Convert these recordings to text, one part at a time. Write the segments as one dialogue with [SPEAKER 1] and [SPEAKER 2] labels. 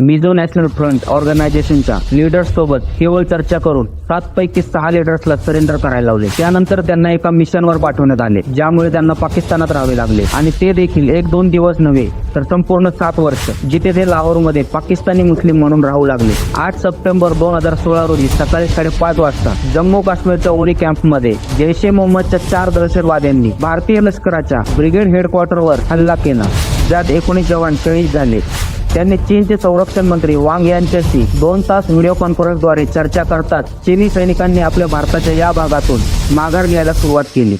[SPEAKER 1] Mizo national front ऑर्गनायझेशनच्या leaders सोबत केवळ चर्चा करून सात पैकी सहा लीडर्सला सरेंडर करायला लावले. त्यानंतर त्यांना एका मिशनवर पाठवण्यात आले ज्यामुळे त्यांना पाकिस्तानात राहावे लागले. आणि ते देखील एक दोन दिवस नव्हे तर संपूर्ण सात वर्ष जिथे ते लाहोरमध्ये पाकिस्तानी मुस्लिम म्हणून राहू लागले. आठ सप्टेंबर दोन हजार सोळा रोजी सकाळी साडेपाच वाजता जम्मू काश्मीरच्या उरी कॅम्पमध्ये जैश ए मोहम्मदच्या चार दहशतवाद्यांनी भारतीय लष्कराच्या ब्रिगेड हेडक्वार्टरवर हल्ला केला ज्यात एकोणीस जवान शहीद झाले. त्यांनी चीनचे संरक्षण मंत्री वांग यांच्याशी दोन तास व्हिडिओ कॉन्फरन्सद्वारे चर्चा करतात. चीनी सैनिकांनी आपल्या भारताच्या या भागातून माघार घ्यायला सुरुवात केली.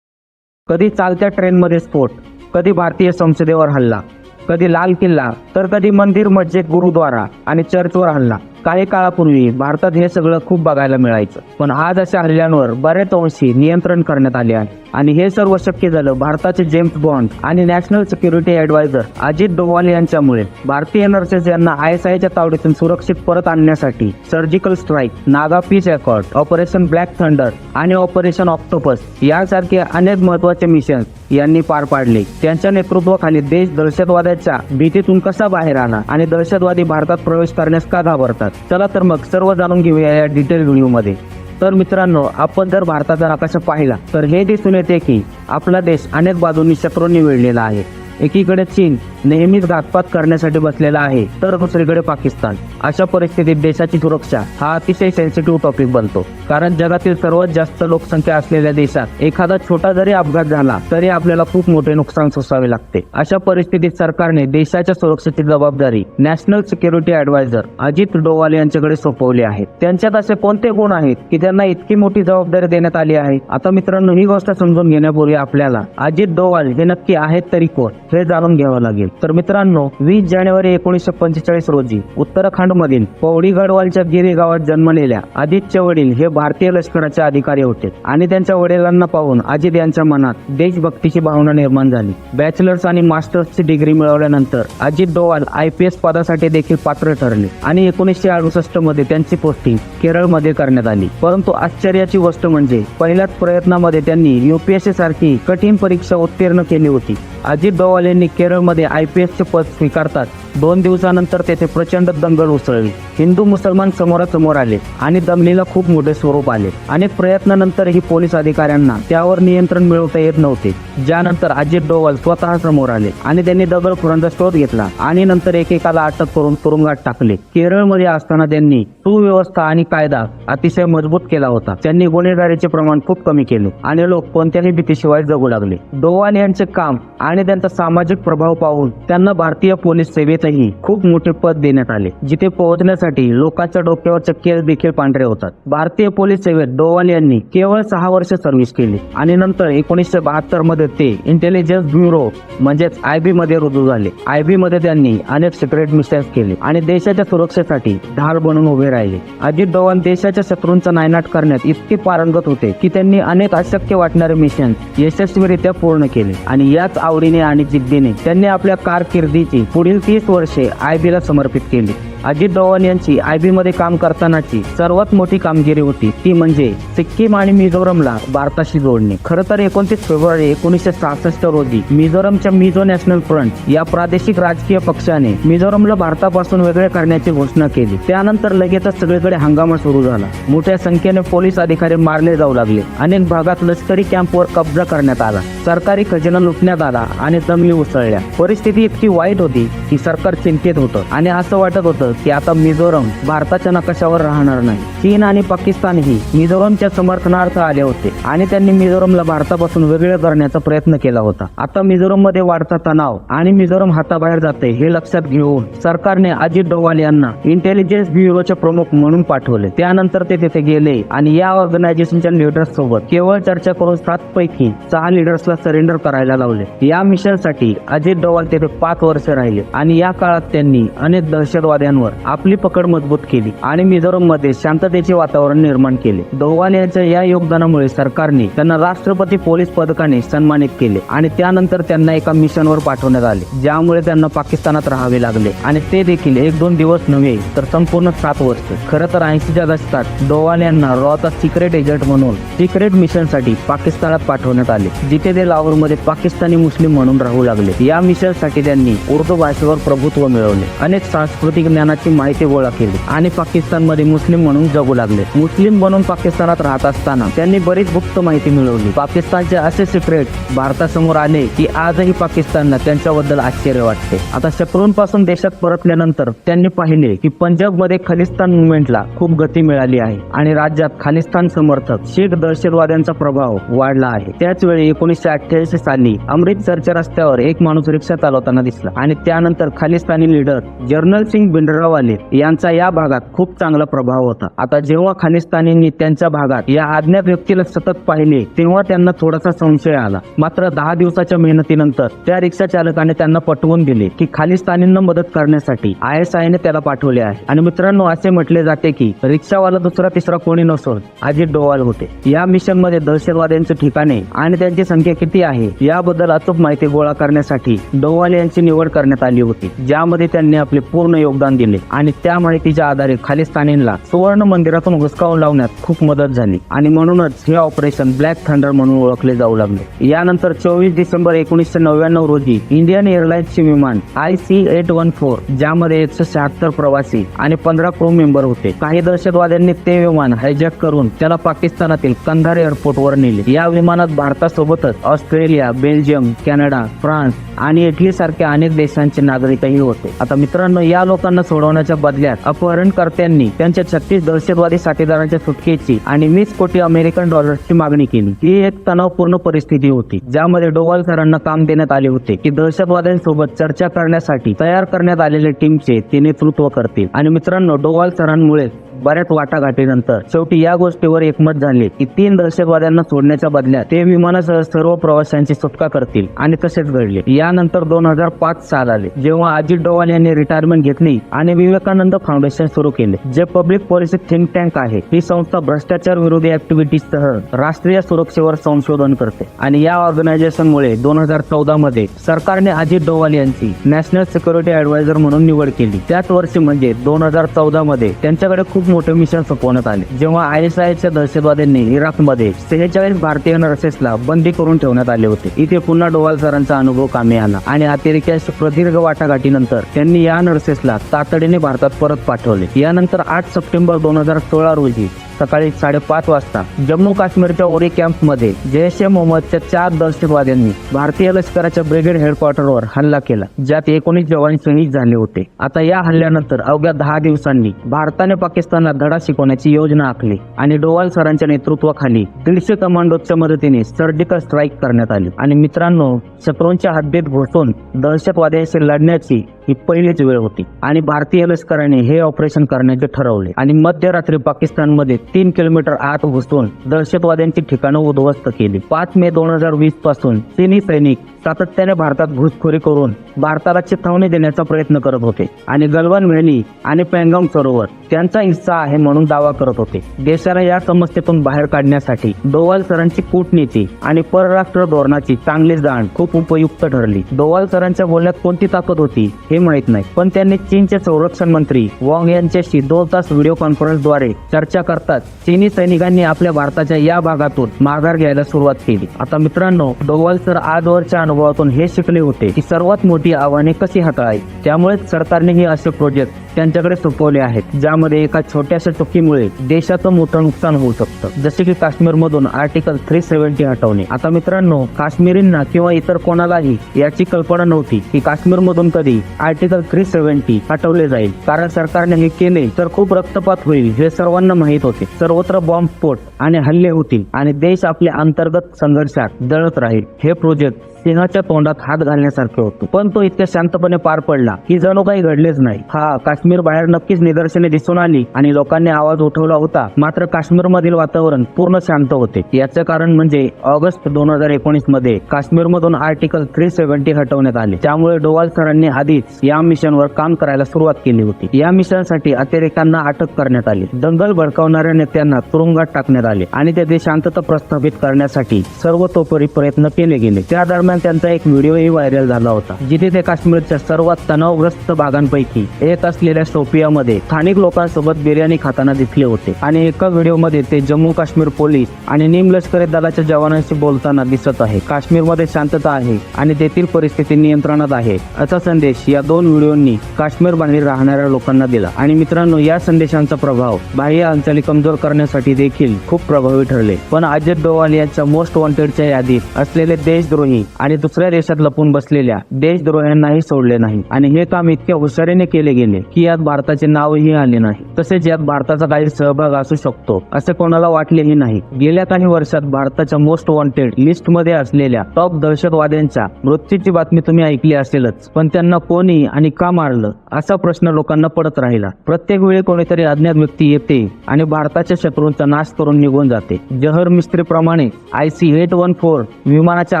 [SPEAKER 1] कधी चालत्या ट्रेनमध्ये स्फोट कधी भारतीय संसदेवर हल्ला कधी लाल किल्ला तर कधी मंदिर मस्जिद गुरुद्वारा आणि चर्चवर हल्ला. काही काळापूर्वी भारतात हे सगळं खूप बघायला मिळायचं. पण आज अशा हल्ल्यांवर बऱ्याच अंशी नियंत्रण करण्यात आले आहे. आणि हे सर्व शक्य झालं भारताचे जेम्स बॉन्ड आणि national security adviser Ajit Doval यांच्यामुळे. भारतीय नर्सेस यांना आय एस आयच्या तावडीतून सुरक्षित परत आणण्यासाठी surgical strike Naga peace accord operation black thunder आणि ऑपरेशन ऑक्टोपस यासारखे अनेक महत्त्वाचे मिशन यांनी पार पाडले. त्यांच्या नेतृत्वाखाली देश दहशतवादाच्या भीतीतून कसा बाहेर आला आणि दहशतवादी भारतात प्रवेश करण्यास का घाबरतात? चला तर मग सर्व जाणून घेऊया या डिटेल व्हिडिओमध्ये तर मित्रांनो आपण जर भारताचा नकाशा पाहिला तर हे दिसून येते की आपला देश अनेक बाजूंनी शत्रूंनी वेढलेला आहे. एकीकडे चीन नेहमीच घातपात करण्यासाठी बसलेला आहे तर दुसरीकडे पाकिस्तान. अशा परिस्थितीत देशाची सुरक्षा हा अतिशय सेन्सिटिव्ह टॉपिक बनतो. कारण जगातील सर्वात जास्त लोकसंख्या असलेल्या देशात एखादा छोटा जरी अपघात झाला तरी आपल्याला खूप मोठे नुकसान सोसावे लागते. अशा परिस्थितीत सरकारने देशाच्या सुरक्षेची जबाबदारी national security adviser Ajit Doval यांच्याकडे सोपवली आहे. त्यांच्यात असे कोणते गुण आहेत की त्यांना इतकी मोठी जबाबदारी देण्यात आली आहे? आता मित्रांनो ही गोष्ट समजून घेण्यापूर्वी आपल्याला अजित डोवाल हे नक्की आहेत तरी कोण? हे जाणून घ्यावं लागेल. तर मित्रांनो वीस जानेवारी एकोणीसशे पंचेचाळीस रोजी उत्तराखंड मधील पौडी गडवालच्या गिरी गावात जन्मलेल्या अजितचे वडील हे भारतीय लष्कराचे अधिकारी होते आणि त्यांच्या वडिलांना पाहून अजित यांच्या मनात देशभक्तीची भावना निर्माण झाली. बॅचलर्स आणि मास्टर्सची डिग्री मिळवल्यानंतर Ajit Doval I P S पदासाठी देखील पात्र ठरले आणि एकोणीसशे अडुसष्टमध्ये त्यांची पोस्टिंग केरळमध्ये करण्यात आली. परंतु आश्चर्याची गोष्ट म्हणजे पहिल्याच प्रयत्नामध्ये त्यांनी युपीएससी सारखी कठीण परीक्षा उत्तीर्ण केली होती. अजित डोवाल यांनी केरळमध्ये आय पी एसचे पद स्वीकारतात. दोन दिवसानंतर तेथे प्रचंड दंगल उसळली. हिंदू मुसलमान समोरासमोर आले आणि दंगलीला खूप मोठे स्वरूप आले. अनेक प्रयत्नानंतरही पोलीस अधिकाऱ्यांना त्यावर नियंत्रण मिळवता येत नव्हते. ज्यानंतर अजित डोवाल स्वतः समोर आले आणि त्यांनी दगडखोरांचा शोध घेतला आणि नंतर एकेकाला अटक करून तुरुंगात टाकले. केरळमध्ये असताना त्यांनी सुव्यवस्था आणि कायदा अतिशय मजबूत केला होता. त्यांनी गुन्हेगारीचे प्रमाण खूप कमी केले आणि लोक कोणत्याही भीतीशिवाय जगू लागले. डोवाल यांचे काम आणि त्यांचा सामाजिक प्रभाव पाहून त्यांना भारतीय पोलीस सेवेतही खूप मोठे पद देण्यात आले जिथे पोहोचण्यासाठी लोकांच्या डोक्यावर चक्के देखील पांढरे होतात. भारतीय पोलीस सेवेत डोवाल यांनी केवळ सहा वर्ष सर्व्हिस केली आणि नंतर एकोणीसशे बहात्तरमध्ये ते इंटेलिजन्स ब्युरो म्हणजेच आय बी मध्ये रुजू झाले. आय बी मध्ये त्यांनी अनेक सिक्रेट मिशन्स केले आणि देशाच्या सुरक्षेसाठी ढाल बनून उभे राहिले. अजित डोवाल देशाच्या शत्रूंचा नायनाट करण्यात इतके पारंगत होते की त्यांनी अनेक अशक्य वाटणारे मिशन यशस्वीरित्या पूर्ण केले आणि याच आवडीने आणि जिद्दीने त्यांनी आपल्या कारकिर्दीची पुढील तीस वर्षे आय समर्पित केली. अजित डोवाल यांची आय बी मध्ये काम करतानाची सर्वात मोठी कामगिरी होती ती म्हणजे सिक्कीम आणि मिझोरमला भारताशी जोडणे. खरं तर एकोणतीस फेब्रुवारी एकोणीसशे सहासष्ट रोजी मिझोरमच्या मिझो नॅशनल फ्रंट या प्रादेशिक राजकीय पक्षाने मिझोरमला भारतापासून वेगळे करण्याची घोषणा केली. त्यानंतर लगेचच सगळीकडे हंगामा सुरू झाला. मोठ्या संख्येने पोलीस अधिकारी मारले जाऊ लागले. अनेक भागात लष्करी कॅम्पवर कब्जा करण्यात आला. सरकारी खजिना लुटण्यात आला आणि जमिनी उसळल्या. परिस्थिती इतकी वाईट होती की सरकार चिंतेत होतं आणि असं वाटत होतं की आता मिझोरम भारताच्या नकाशावर राहणार नाही. चीन आणि पाकिस्तानही मिझोरमच्या समर्थनार्थ आले होते आणि त्यांनी मिझोरमला भारतापासून वेगळे करण्याचा प्रयत्न केला होता. आता मिझोरममध्ये वाढता तणाव आणि मिझोरम हाताबाहेर जाते हे लक्षात घेऊन सरकारने अजित डोवाल यांना इंटेलिजन्स ब्युरोचे प्रमुख म्हणून पाठवले. त्यानंतर ते तिथे गेले आणि या ऑर्गनायझेशनच्या लिडर्स सोबत केवळ चर्चा करून सात पैकी सहा लिडर्सला सरेंडर करायला लावले. या मिशनसाठी अजित डोवाल तेथे पाच वर्ष राहिले आणि या काळात त्यांनी अनेक दहशतवाद्यांवर सीमेवर आपली पकड मजबूत केली आणि मिझोरममध्ये शांततेचे वातावरण निर्माण केले. डोवाल यांच्या या योगदानामुळे सरकारने त्यांना राष्ट्रपती पोलीस पदकाने सन्मानित केले आणि त्यानंतर त्यांना एका मिशनवर पाठवण्यात आले ज्यामुळे त्यांना पाकिस्तानात राहावे लागले. आणि ते देखील एक दोन दिवस नव्हे तर संपूर्ण सात वर्ष. खरं तर ऐंशीच्या दशकात डोवाल यांना रॉचा सिक्रेट एजंट म्हणून सिक्रेट मिशनसाठी पाकिस्तानात पाठवण्यात आले जिथे ते लाहोरमध्ये पाकिस्तानी मुस्लिम म्हणून राहू लागले. या मिशनसाठी त्यांनी उर्दू भाषेवर प्रभुत्व मिळवले. अनेक सांस्कृतिक ज्ञानात माहिती गोळा केली. आणि पाकिस्तानमध्ये मुस्लिम म्हणून जगू लागले. मुस्लिम बनून पाकिस्तानात राहत असताना त्यांनी बरीच गुप्त माहिती मिळवली. पाकिस्तानचे असे सिक्रेट भारतासमोर आले की आजही पाकिस्तानला त्यांच्याबद्दल आश्चर्य वाटते. आता शत्रूंपासून देशात परतल्यानंतर त्यांनी पाहिले की पंजाबमध्ये खलिस्तान मुवमेंटला खूप गती मिळाली आहे आणि राज्यात खालिस्तान समर्थक शीख दहशतवाद्यांचा प्रभाव वाढला आहे. त्याच वेळी एकोणीसशे अठ्ठ्याऐंशी साली अमृतसरच्या रस्त्यावर एक माणूस रिक्षा चालवताना दिसला आणि त्यानंतर खालिस्तानी लीडर जर्नल सिंग बिंडर भिंडरावाले यांचा या भागात खूप चांगला प्रभाव होता. आता जेव्हा खालिस्तानींनी त्यांच्या भागात या अज्ञात व्यक्तीला सतत पाहिले तेव्हा त्यांना थोडासा संशय आला. मात्र दहा दिवसाच्या मेहनतीनंतर त्या रिक्षा चालकाने त्यांना पटवून दिले की खालिस्तानींना मदत करण्यासाठी आय एस आय ने त्याला पाठवले आहे. आणि मित्रांनो असे म्हटले जाते की रिक्षावाला दुसरा तिसरा कोणी नसून अजित डोवाल होते. या मिशनमध्ये दहशतवाद्यांचे ठिकाणे आणि त्यांची संख्या किती आहे याबद्दल अचूक माहिती गोळा करण्यासाठी डोवाल यांची निवड करण्यात आली होती ज्यामध्ये त्यांनी आपले पूर्ण योगदान दिले. आणि त्या माहितीच्या आधारे खालिस्तानींना सुवर्ण मंदिरातून घुसकावून लावण्यात खूप मदत झाली. आणि म्हणूनच हे ऑपरेशन ब्लॅक थंडर म्हणून ओळखले जाऊ लागले. यानंतर चोवीस डिसेंबर एकोणीसशे नव्याण्णव रोजी इंडियन एअरलाइन्सचे विमान I C eight one four ज्यामध्ये एकशे शहात्तर प्रवासी आणि पंधरा क्रू मेंबर होते. काही दहशतवाद्यांनी ते विमान हायजॅक करून त्याला पाकिस्तानातील कंधार एअरपोर्टवर नेले. या विमानात भारतासोबतच ऑस्ट्रेलिया बेल्जियम कॅनडा फ्रान्स आणि इटली सारख्या अनेक देशांचे नागरिकही होते. आता मित्रांनो या लोकांना सोडवण्याच्या बदल्यात अपहरणकर्त्यांनी त्यांच्या छत्तीस दहशतवादी साथीदारांच्या सुटकेची आणि वीस कोटी अमेरिकन डॉलर्सची मागणी केली. ही एक तणावपूर्ण परिस्थिती होती ज्यामध्ये डोवाल सरांना काम देण्यात आले होते की दहशतवाद्यांसोबत चर्चा करण्यासाठी तयार करण्यात आलेल्या टीमचे ते नेतृत्व करतील. आणि मित्रांनो डोवाल सरांमुळे बऱ्याच वाटाघाटीनंतर शेवटी या गोष्टीवर एकमत झाले की तीन दहशतवाद्यांना सोडण्याच्या बदल्यात ते विमानासह सर्व प्रवाशांची सुटका करतील आणि तसेच घडले. यानंतर दोन हजार पाच साल आले. जेव्हा अजित डोवाल यांनी रिटायरमेंट घेतली आणि विवेकानंद फाउंडेशन सुरू केले जे पब्लिक पॉलिसी थिंक टँक आहे. ही संस्था भ्रष्टाचार विरोधी ऍक्टिव्हिटीजसह राष्ट्रीय सुरक्षेवर संशोधन करते आणि या ऑर्गनायझेशन मुळे दोन हजार चौदा मध्ये सरकारने अजित डोवाल यांची नॅशनल सिक्युरिटी ऍडवायझर म्हणून निवड केली. त्याच वर्षी म्हणजे दोन हजार चौदा मध्ये त्यांच्याकडे खूप मोठं मिशन सोपवण्यात आले. जेव्हा आय एस आयच्या दहशतवाद्यांनी इराकमध्ये सेहेचाळीस भारतीय नर्सेसला बंदी करून ठेवण्यात आले होते. इथे पुन्हा डोवाल सरांचा अनुभव कामी आला आणि अतिरेक्याच्या प्रदीर्घ वाटाघाटीनंतर त्यांनी या नर्सेसला तातडीने भारतात परत पाठवले. यानंतर आठ सप्टेंबर दोन हजार सोळा रोजी सकाळी साडेपाच वाजता जम्मू काश्मीरच्या ओरी कॅम्पमध्ये जैश ए मोहम्मदच्या चार दहशतवाद्यांनी भारतीय लष्कराच्या ब्रिगेड हेडक्वार्टरवर हल्ला केला ज्यात एकोणीस जवान शहीद झाले होते. आता या हल्ल्यानंतर अवघ्या दहा दिवसांनी भारताने पाकिस्तानला धडा शिकवण्याची योजना आखली आणि डोवाल सरांच्या नेतृत्वाखाली दीडशे कमांडोच्या मदतीने सर्जिकल स्ट्राईक करण्यात आली. आणि मित्रांनो शत्रूंच्या हद्दीत घुसून दहशतवाद्यांशी लढण्याची ही पहिलीच वेळ होती. आणि भारतीय लष्कराने हे ऑपरेशन करण्याचे ठरवले. आणि मध्यरात्री पाकिस्तानमध्ये तीन किलोमीटर आत घुसून दहशतवाद्यांची ठिकाणं उद्ध्वस्त केली. पाच मे दोन हजार वीसपासून चीनी सैनिक सातत्याने भारतात घुसखोरी करून भारताला चिथावणी देण्याचा प्रयत्न करत होते. आणि गलवान व्हॅली आणि पेंगाम सरोवर त्यांचा हिस्सा आहे म्हणून दावा करत होते. देशाला या समस्येतून बाहेर काढण्यासाठी डोवाल सरांची कूटनीती आणि परराष्ट्र धोरणाची चांगली जाण खूप उपयुक्त ठरली. डोवाल सरांच्या बोलण्यात कोणती ताकद होती हे माहीत नाही. पण त्यांनी चीनचे संरक्षण मंत्री वॉंग यांच्याशी दोन तास व्हिडिओ कॉन्फरन्सद्वारे चर्चा करतात चीनी सैनिकांनी आपल्या भारताच्या या भागातून माघार घ्यायला सुरुवात केली. आता मित्रांनो डोवाल सर आजवरच्या अनुभवातून हे शिकले होते की सर्वात मोठी आव्हाने कशी हाताळायची? त्यामुळेच सरकारने हे असे प्रोजेक्ट त्यांच्याकडे सोपवले आहेत ज्यामध्ये एका छोट्याशा चुकीमुळे देशाचं मोठं नुकसान होऊ शकतं. जसे की काश्मीरमधून आर्टिकल थ्री सेव्हन्टी हटवणे. आता मित्रांनो काश्मीरींना किंवा इतर कोणालाही याची कल्पना नव्हती की काश्मीरमधून कधी आर्टिकल थ्री सेव्हन्टी हटवले जाईल. कारण सरकारने हे केले तर खूप रक्तपात होईल हे सर्वांना माहीत होते. सर्वत्र बॉम्बस्फोट आणि हल्ले होतील आणि देश आपल्या अंतर्गत संघर्षात जळत राहील. हे प्रोजेक्ट सिंहाच्या तोंडात हात घालण्यासारखे होतो. पण तो इतक्या शांतपणे पार पडला की जणू काही घडलेच नाही. हा काश्मीर बाहेर नक्कीच निदर्शने दिसून आली आणि लोकांनी आवाज उठवला होता. मात्र काश्मीर मधील वातावरण पूर्ण शांत होते. याचं कारण म्हणजे ऑगस्ट दोन हजार एकोणीसमध्ये काश्मीर मधून आर्टिकल थ्री सेव्हन्टी हटवण्यात आले. त्यामुळे डोवाल सरांनी आधीच या मिशनवर काम करायला सुरुवात केली होती. या मिशनसाठी अतिरेक्यांना अटक करण्यात आली. दंगल भडकावणाऱ्या नेत्यांना तुरुंगात टाकण्यात आले आणि तेथे शांतता प्रस्थापित करण्यासाठी सर्वतोपरी प्रयत्न केले गेले. त्या दरम्यान त्यांचा एक व्हिडिओही व्हायरल झाला होता जिथे ते काश्मीरच्या सर्वात तणावग्रस्त भागांपैकी एक असलेल्या सोपियामध्ये स्थानिक लोकांसोबत बिर्याणी खाताना दिसले होते आणि एका व्हिडिओमध्ये ते जम्मू काश्मीर पोलीस आणि निमलष्करी दलाच्या जवानांशी बोलताना दिसत आहे. काश्मीरमध्ये शांतता आहे आणि तेथील परिस्थिती नियंत्रणात आहे असा संदेश या दोन व्हिडिओंनी काश्मीर बाहेर राहणाऱ्या लोकांना दिला. आणि मित्रांनो या संदेशांचा प्रभाव बाह्य हालचाली कमजोर करण्यासाठी देखील खूप प्रभावी ठरले. पण अजित डोवाल यांच्या मोस्ट वॉन्टेडच्या यादीत असलेले देशद्रोही आणि दुसऱ्या देशात लपून बसलेल्या देशद्रोह्यांनाही सोडले नाही. आणि हे काम इतक्या हुशारीने केले गेले की यात भारताचे नावही आले नाही. तसेच यात भारताचा काही सहभाग असू शकतो असे कोणाला वाटलेही नाही. गेल्या काही वर्षात भारताच्या मोस्ट वॉन्टेड लिस्टमध्ये असलेल्या टॉप दहशतवाद्यांच्या मृत्यूची बातमी तुम्ही ऐकली असेलच. पण त्यांना कोणी आणि का मारलं असा प्रश्न लोकांना पडत राहिला. प्रत्येक वेळी कोणीतरी अज्ञात व्यक्ती येते आणि भारताच्या शत्रूंचा नाश करून निघून जाते. जहर मिस्त्री प्रमाणे I C eight one four विमानाच्या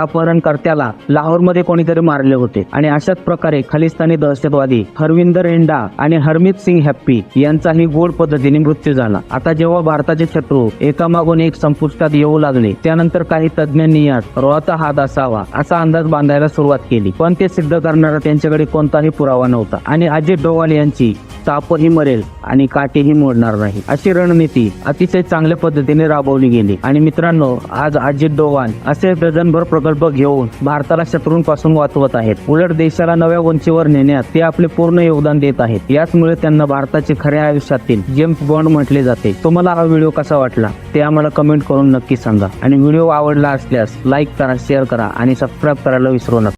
[SPEAKER 1] त्याला लाहोरमध्ये कोणीतरी मारले होते. आणि अशाच प्रकारे खलिस्तानी दहशतवादी हरविंदर इंडा आणि हरमित सिंग हॅप्पी यांचाही गोड पद्धतीने मृत्यू झाला. आता जेव्हा भारताचे शत्रू एकामागून एक संपुष्टात येऊ लागले त्यानंतर काही तज्ज्ञांनी यात रोळाचा हात असावा असा अंदाज बांधायला सुरुवात केली. पण ते सिद्ध करणारा त्यांच्याकडे कोणताही पुरावा नव्हता. आणि अजित डोवाल यांची तापही मरेल आणि काटेही मोडणार नाही. अशी रणनीती अतिशय चांगल्या पद्धतीने राबवली गेली. आणि मित्रांनो आज अजित डोवाल असे डझनभर प्रकल्प घेऊन भारताला शत्रूंपासून वाचवत आहेत. उलट देशाला नव्या उंचीवर नेण्यात ते आपले पूर्ण योगदान देत आहेत. याचमुळे त्यांना भारताचे खऱ्या आयुष्यातील जेम्स बॉन्ड म्हटले जाते. तुम्हाला हा व्हिडिओ कसा वाटला? ते आम्हाला कमेंट करून नक्की सांगा. आणि व्हिडिओ आवडला असल्यास लाईक करा शेअर करा आणि सबस्क्राईब करायला विसरू नका.